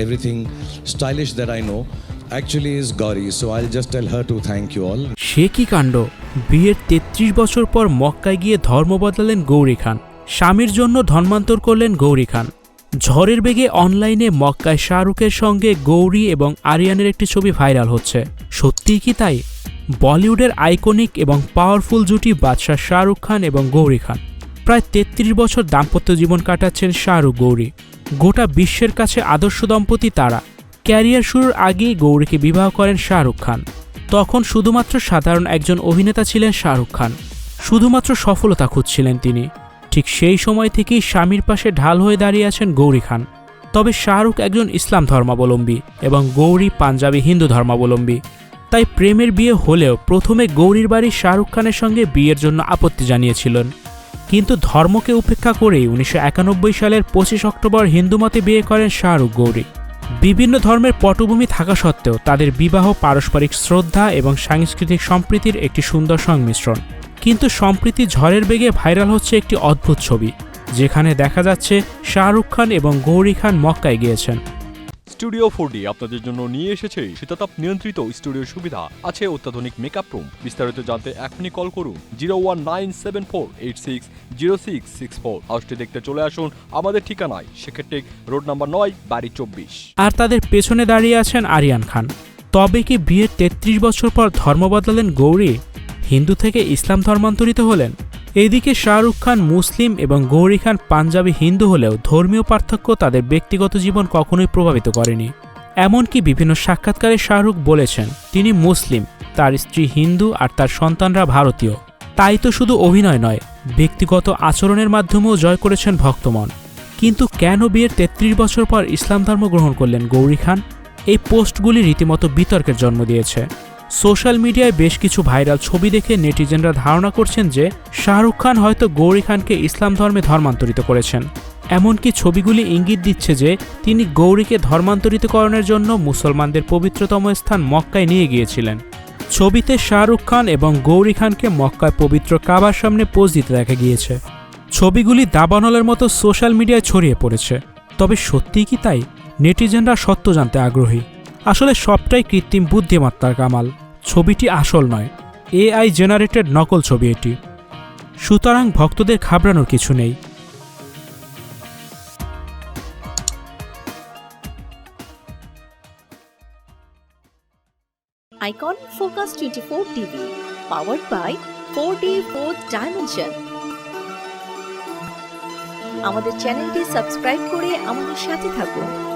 everything stylish that I know actually is Gauri. So I'll just tell her to thank you all. সে কি কাণ্ড? বিয়ের ৩৩ বছর পর মক্কায় গিয়ে ধর্ম বদলালেন গৌরী খান। স্বামীর জন্য ধর্মান্তর করলেন গৌরী খান। ঝড়ের বেগে অনলাইনে মক্কায় শাহরুখের সঙ্গে গৌরী এবং আরিয়ানের একটি ছবি ভাইরাল হচ্ছে। সত্যিই কি তাই? বলিউডের আইকনিক এবং পাওয়ারফুল জুটি বাদশাহ শাহরুখ খান এবং গৌরী খান। প্রায় ৩৩ বছর দাম্পত্য জীবন কাটাচ্ছেন শাহরুখ গৌরী। গোটা বিশ্বের কাছে আদর্শ দম্পতি তারা। ক্যারিয়ার শুরুর আগেই গৌরীকে বিবাহ করেন শাহরুখ খান। তখন শুধুমাত্র সাধারণ একজন অভিনেতা ছিলেন শাহরুখ খান। শুধুমাত্র সফলতা খুঁজছিলেন তিনি। ঠিক সেই সময় থেকেই স্বামীর পাশে ঢাল হয়ে দাঁড়িয়ে আছেন গৌরী খান। তবে শাহরুখ একজন ইসলাম ধর্মাবলম্বী এবং গৌরী পাঞ্জাবি হিন্দু ধর্মাবলম্বী। তাই প্রেমের বিয়ে হলেও প্রথমে গৌরীর বাড়ি শাহরুখ খানের সঙ্গে বিয়ের জন্য আপত্তি জানিয়েছিলেন। কিন্তু ধর্মকে উপেক্ষা করেই উনিশশো সালের পঁচিশ অক্টোবর হিন্দুমতে বিয়ে করেন শাহরুখ গৌরী। বিভিন্ন ধর্মের পটভূমি থাকা সত্ত্বেও তাদের বিবাহ পারস্পরিক শ্রদ্ধা এবং সাংস্কৃতিক সম্প্রীতির একটি সুন্দর সংমিশ্রণ। কিন্তু সম্প্রীতি ঝড়ের বেগে ভাইরাল হচ্ছে একটি অদ্ভুত ছবি, যেখানে দেখা যাচ্ছে শাহরুখ খান এবং গৌরী খান মক্কায় গিয়েছেন। স্টুডিও ফোর আপনাদের জন্য নিয়ে এসেছে শীতাতাপ নিয়ন্ত্রিত স্টুডিও সুবিধা। আছে অত্যাধুনিক মেকআপ রুম বিস্তারিত জানতে এখনই কল করুন zero one nine seven four eight six zero six six four হাউসটি দেখতে চলে আসুন আমাদের ঠিকানায়। সেক্ষেত্রে রোড নাম্বার নয়, বাড়ি চব্বিশ। আর তাদের পেছনে দাঁড়িয়ে আছেন আরিয়ান খান। তবে কি বিয়ের ৩৩ বছর পর ধর্ম বদলালেন গৌরী? হিন্দু থেকে ইসলাম ধর্মান্তরিত হলেন? এদিকে শাহরুখ খান মুসলিম এবং গৌরী খান পাঞ্জাবি হিন্দু হলেও ধর্মীয় পার্থক্য তাদের ব্যক্তিগত জীবন কখনোই প্রভাবিত করেনি। এমনকি বিভিন্ন সাক্ষাৎকারে শাহরুখ বলেছেন, তিনি মুসলিম, তার স্ত্রী হিন্দু আর তার সন্তানরা ভারতীয়। তাই তো শুধু অভিনয় নয়, ব্যক্তিগত আচরণের মাধ্যমেও জয় করেছেন ভক্তমন। কিন্তু কেন বিয়ের ৩৩ বছর পর ইসলাম ধর্ম গ্রহণ করলেন গৌরী খান? এই পোস্টগুলি রীতিমতো বিতর্কের জন্ম দিয়েছে। সোশ্যাল মিডিয়ায় বেশ কিছু ভাইরাল ছবি দেখে নেটিজেনরা ধারণা করছেন যে শাহরুখ খান হয়তো গৌরী খানকে ইসলাম ধর্মে ধর্মান্তরিত করেছেন। এমনকি ছবিগুলি ইঙ্গিত দিচ্ছে যে তিনি গৌরীকে ধর্মান্তরিতকরণের জন্য মুসলমানদের পবিত্রতম স্থান মক্কায় নিয়ে গিয়েছিলেন। ছবিতে শাহরুখ খান এবং গৌরী খানকে মক্কায় পবিত্র কাবার সামনে পোজ দিতে দেখা গিয়েছে। ছবিগুলি দাবানলের মতো সোশ্যাল মিডিয়ায় ছড়িয়ে পড়েছে। তবে সত্যিই কি তাই? নেটিজেনরা সত্য জানতে আগ্রহী। আসলে সবটাই কৃত্রিম বুদ্ধিমত্তার কামাল। ছবিটি আসল নয়। এআই জেনারেটেড নকল ছবি এটি। সুতরাং ভক্তদের ঘাবড়ানোর কিছু নেই। Icon Focus 24 TV, powered by 4D 4th Dimension. আমাদের চ্যানেলটি সাবস্ক্রাইব করে আমাদের সাথে থাকুন।